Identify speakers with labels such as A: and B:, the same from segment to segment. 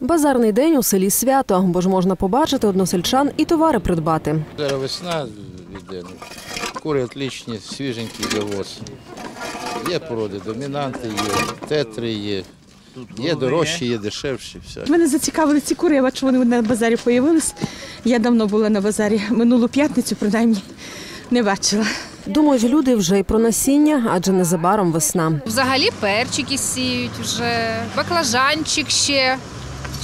A: Базарний день у селі свято, бо ж можна побачити односельчан і товари придбати.
B: Зараз весна йде. ну, Кури отличні, свіженькі завоз. Є породи, домінанти є, тетри є. Є дорожчі, є дешевші. Все.
C: Мене зацікавили ці кури, я бачу, вони на базарі появились. Я давно була на базарі, минулу п'ятницю, принаймні, не бачила.
A: Думають люди вже й про насіння, адже незабаром весна.
D: Взагалі перчики сіють вже, баклажанчик ще.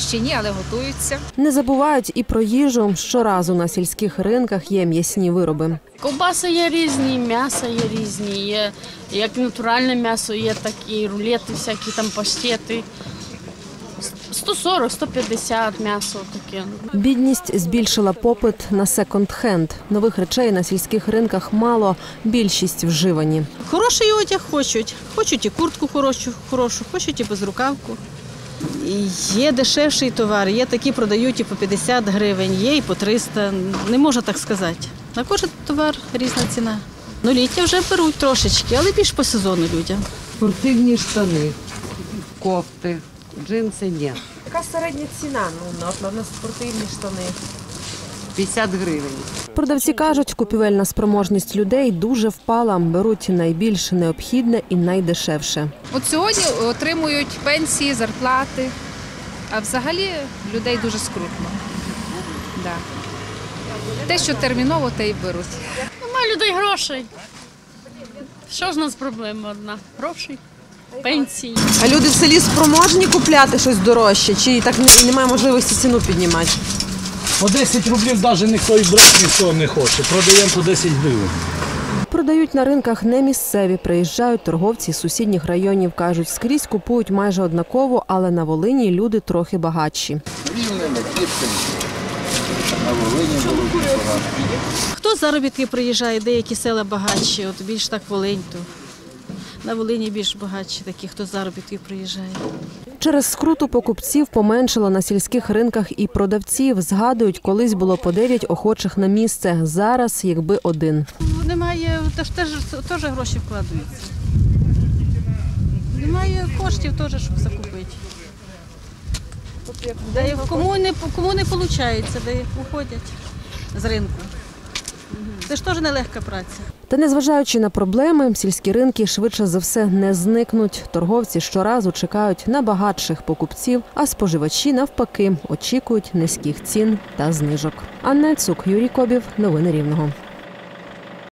D: Ще ні, але готуються.
A: Не забувають і про їжу. Щоразу на сільських ринках є м'ясні вироби.
E: Ковбаси є різні, м'ясо є різні, є як натуральне м'ясо, є такі рулети, всякі там паштети. 140-150 м'ясо таке.
A: Бідність збільшила попит на секонд-хенд. Нових речей на сільських ринках мало, більшість вживані.
F: Хороший одяг хочуть. Хочуть і куртку хорошу, хорошу, хочуть і безрукавку. Є дешевший товар, є такі продають і по 50 гривень, є і по 300. Не можна так сказати. На кожен товар різна ціна. Ну, ліття вже беруть трошечки, але більш по сезону людям.
G: спортивні штани, кофти, джинси ні.
A: Яка середня ціна ну, на спортивні штани?
G: 50 гривень.
A: Продавці кажуть, купівельна спроможність людей дуже впала. Беруть найбільш необхідне і найдешевше.
D: От сьогодні отримують пенсії, зарплати. А взагалі людей дуже скрутно. Да. Те, що терміново, те й беруть.
E: Нема людей грошей. Що ж у нас проблема одна? Грошей, пенсії.
A: А люди в селі спроможні купляти щось дорожче, чи так немає можливості ціну піднімати?
H: По 10 рублів навіть ніхто і брати ніхто не хоче. Продаємо по 10 гривень.
A: Продають на ринках не місцеві, приїжджають торговці з сусідніх районів. кажуть, скрізь купують майже однаково, але на Волині люди трохи багатші.
B: Рівними, кіпками. На Волині було багато.
F: Хто заробітки приїжджає, деякі села багатші, от більш так Волинь, то на Волині більш багатші такі, хто заробітки приїжджає.
A: Через скруту покупців поменшало на сільських ринках і продавців. Згадують, колись було по 9 охочих на місце. Зараз, якби один.
F: Немає, теж, теж, теж гроші вкладаються. Немає коштів теж, щоб закупити. Де кому не, кому не виходить, де уходять з ринку. Це ж теж нелегка праця.
A: Та незважаючи на проблеми, сільські ринки швидше за все не зникнуть. Торговці щоразу чекають на багатших покупців, а споживачі навпаки очікують низьких цін та знижок. Анна Цук, Юрій Кобів, новини Рівного.